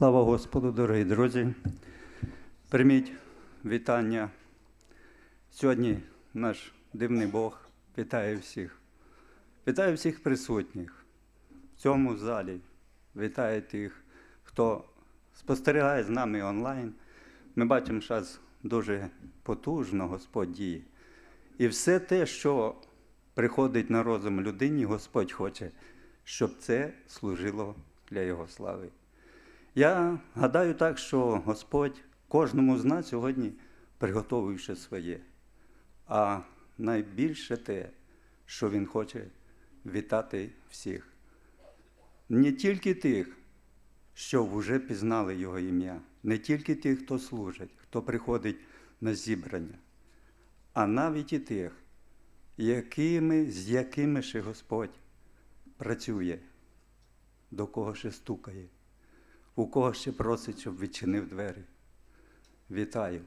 Слава Господу, дорогі друзі. Прийміть вітання. Сьогодні наш дивний Бог вітає всіх. Вітає всіх присутніх в цьому залі. Вітає тих, хто спостерігає з нами онлайн. Ми бачимо, зараз дуже потужно Господь діє. І все те, що приходить на розум людині, Господь хоче, щоб це служило для Його слави. Я гадаю так, що Господь кожному з нас сьогодні приготовив ще своє. А найбільше те, що Він хоче вітати всіх. Не тільки тих, що вже пізнали Його ім'я, не тільки тих, хто служить, хто приходить на зібрання, а навіть і тих, якими, з якими ще Господь працює, до кого ще стукає у кого ще просить, щоб відчинив двері. Вітаю.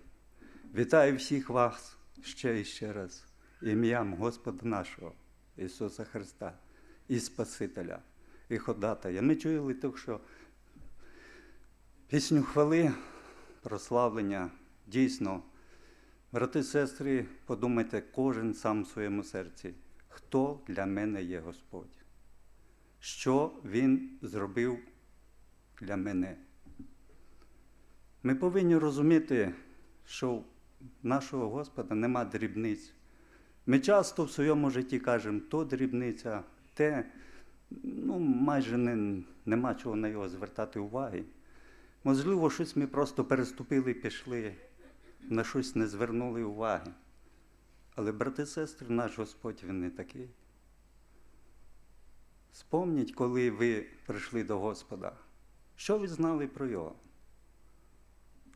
Вітаю всіх вас ще і ще раз, ім'ям Господа нашого, Ісуса Христа, і Спасителя, і Ходатая. Ми чули так, що пісню хвали, прославлення, дійсно. Брати і сестри, подумайте кожен сам в своєму серці, хто для мене є Господь, що Він зробив для мене. Ми повинні розуміти, що в нашого Господа нема дрібниць. Ми часто в своєму житті кажемо, то дрібниця, те, ну, майже не, нема чого на його звертати уваги. Можливо, щось ми просто переступили і пішли, на щось не звернули уваги. Але, брати і сестри, наш Господь він не такий. Спомніть, коли ви прийшли до Господа. Що ви знали про його?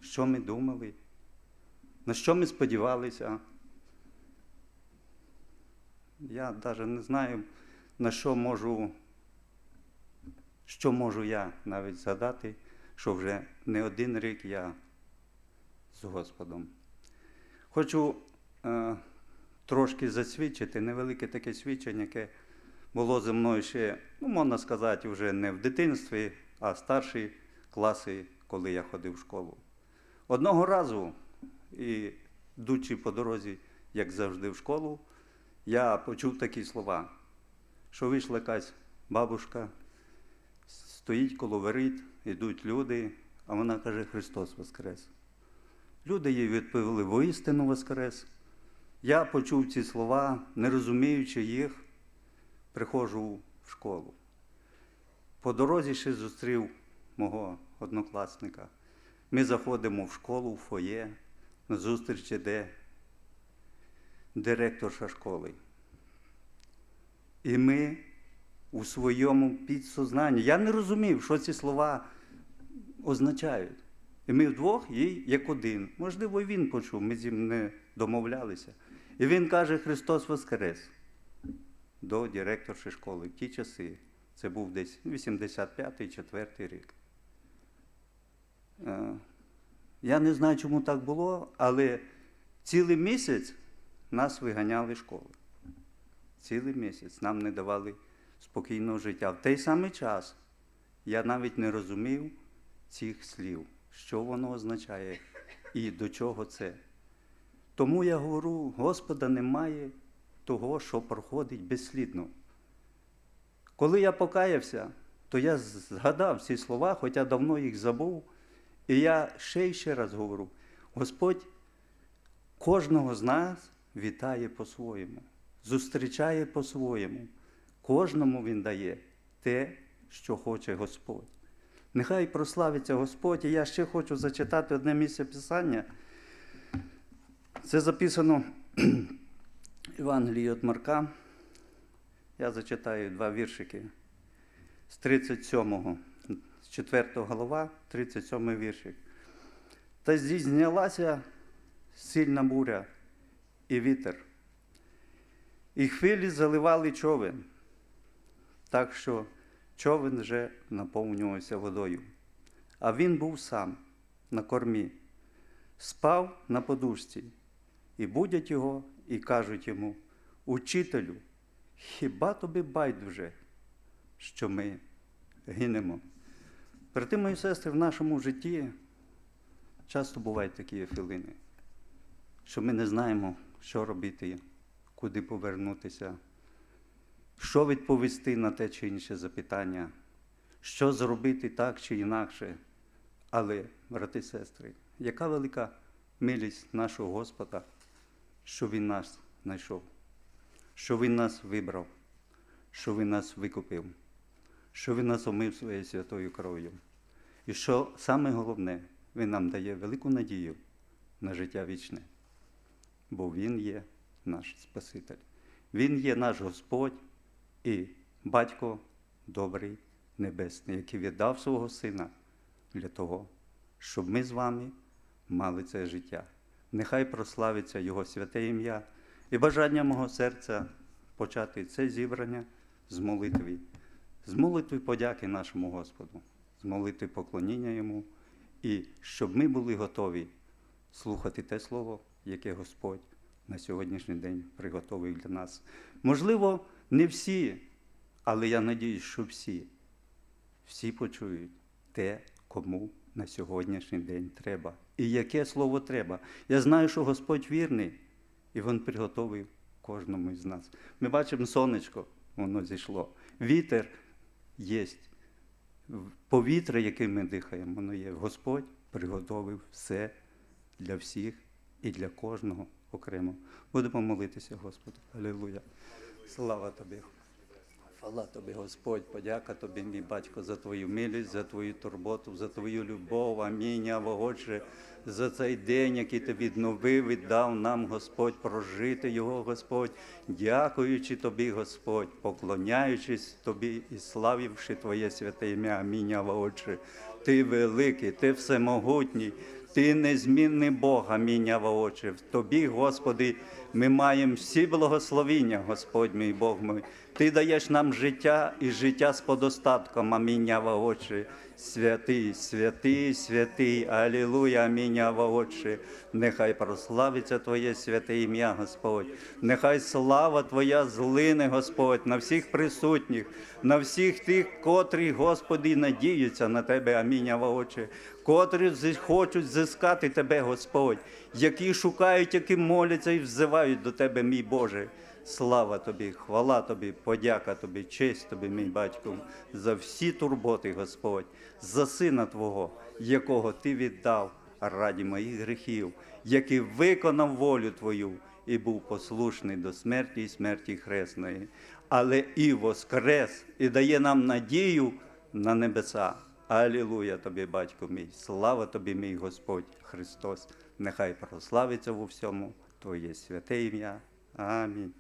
Що ми думали? На що ми сподівалися? Я навіть не знаю, на що можу, що можу я навіть згадати, що вже не один рік я з Господом. Хочу е, трошки засвідчити невелике таке свідчення, яке було зі мною ще, ну, можна сказати, вже не в дитинстві а старші класи, коли я ходив в школу. Одного разу, і йдучи по дорозі, як завжди, в школу, я почув такі слова, що вийшла якась бабушка, стоїть коло воріт, йдуть люди, а вона каже, Христос Воскрес. Люди їй відповіли, воістину Воскрес. Я почув ці слова, не розуміючи їх, приходжу в школу. По дорозі ще зустрів мого однокласника. Ми заходимо в школу, в фоє, на зустріч іде директорша школи. І ми у своєму підсознанні, я не розумів, що ці слова означають. І ми вдвох їй як один. Можливо, він почув, ми з ним не домовлялися. І він каже, Христос Воскрес до директорші школи в ті часи. Це був десь 85-й, 4 рік. Е, я не знаю, чому так було, але цілий місяць нас виганяли з школи. Цілий місяць нам не давали спокійного життя. В той самий час я навіть не розумів цих слів, що воно означає і до чого це. Тому я говорю, Господа немає того, що проходить безслідно. Коли я покаявся, то я згадав ці слова, хоча давно їх забув. І я ще й ще раз говорю: Господь кожного з нас вітає по-своєму, зустрічає по-своєму. Кожному Він дає те, що хоче Господь. Нехай прославиться Господь. І я ще хочу зачитати одне місце Писання. Це записано в Євангелії від Марка. Я зачитаю два віршики з 37-го, з 4 голова, 37 віршик. Та здійснялася сильна буря і вітер, і хвилі заливали човен, так що човен вже наповнювався водою. А він був сам на кормі, спав на подушці, і будять його, і кажуть йому, учителю. Хіба тобі байдуже, що ми гинемо? Брати мої сестри, в нашому житті часто бувають такі хвилини, що ми не знаємо, що робити, куди повернутися, що відповісти на те чи інше запитання, що зробити так чи інакше. Але, брати сестри, яка велика милість нашого Господа, що Він нас знайшов, що Він нас вибрав, що Він нас викупив, що Він нас омив своєю святою кров'ю. І що саме головне, Він нам дає велику надію на життя вічне, бо Він є наш Спаситель. Він є наш Господь і Батько добрий небесний, який віддав свого Сина для того, щоб ми з вами мали це життя. Нехай прославиться Його святе ім'я і бажання мого серця почати це зібрання з молитви, з молитви подяки нашому Господу, з молитви поклоніння Йому, і щоб ми були готові слухати те слово, яке Господь на сьогоднішній день приготовив для нас. Можливо, не всі, але я надіюсь, що всі, всі почують те, кому на сьогоднішній день треба. І яке слово треба. Я знаю, що Господь вірний, і Він приготовив кожному із нас. Ми бачимо сонечко, воно зійшло. Вітер є. Повітря, яким ми дихаємо, воно є. Господь приготовив все для всіх і для кожного окремо. Будемо молитися, Господу. Алілуя. Слава тобі. Хвала тобі, Господь, подяка тобі, мій батько, за твою милість, за твою турботу, за твою любов. Амінь. Або, Отче, за цей день, який ти відновив і дав нам, Господь, прожити його, Господь, дякуючи тобі, Господь, поклоняючись тобі і славивши Твоє святе ім'я. Амінь. Або. Ти великий, ти всемогутній. Ти незмінний Бог, Ава Отче. В Тобі, Господи, ми маємо всі благословіння, Господь мій Бог мій. Ти даєш нам життя і життя з подостатком, амінь, Отче. Святий, святий, святий, Алілуя, амінь, Отче. Нехай прославиться Твоє святе ім'я, Господь. Нехай слава Твоя злине, Господь, на всіх присутніх, на всіх тих, котрі, Господи, надіються на Тебе, амінь, Отче котрі хочуть зискати Тебе, Господь, які шукають, які моляться і взивають до Тебе, мій Боже. Слава Тобі, хвала Тобі, подяка Тобі, честь Тобі, мій батько, за всі турботи, Господь, за сина Твого, якого Ти віддав раді моїх гріхів, який виконав волю Твою і був послушний до смерті і смерті хресної, але і воскрес, і дає нам надію на небеса. Алілуя тобі, батько мій, слава тобі, мій Господь Христос. Нехай прославиться у всьому Твоє святе ім'я. Амінь.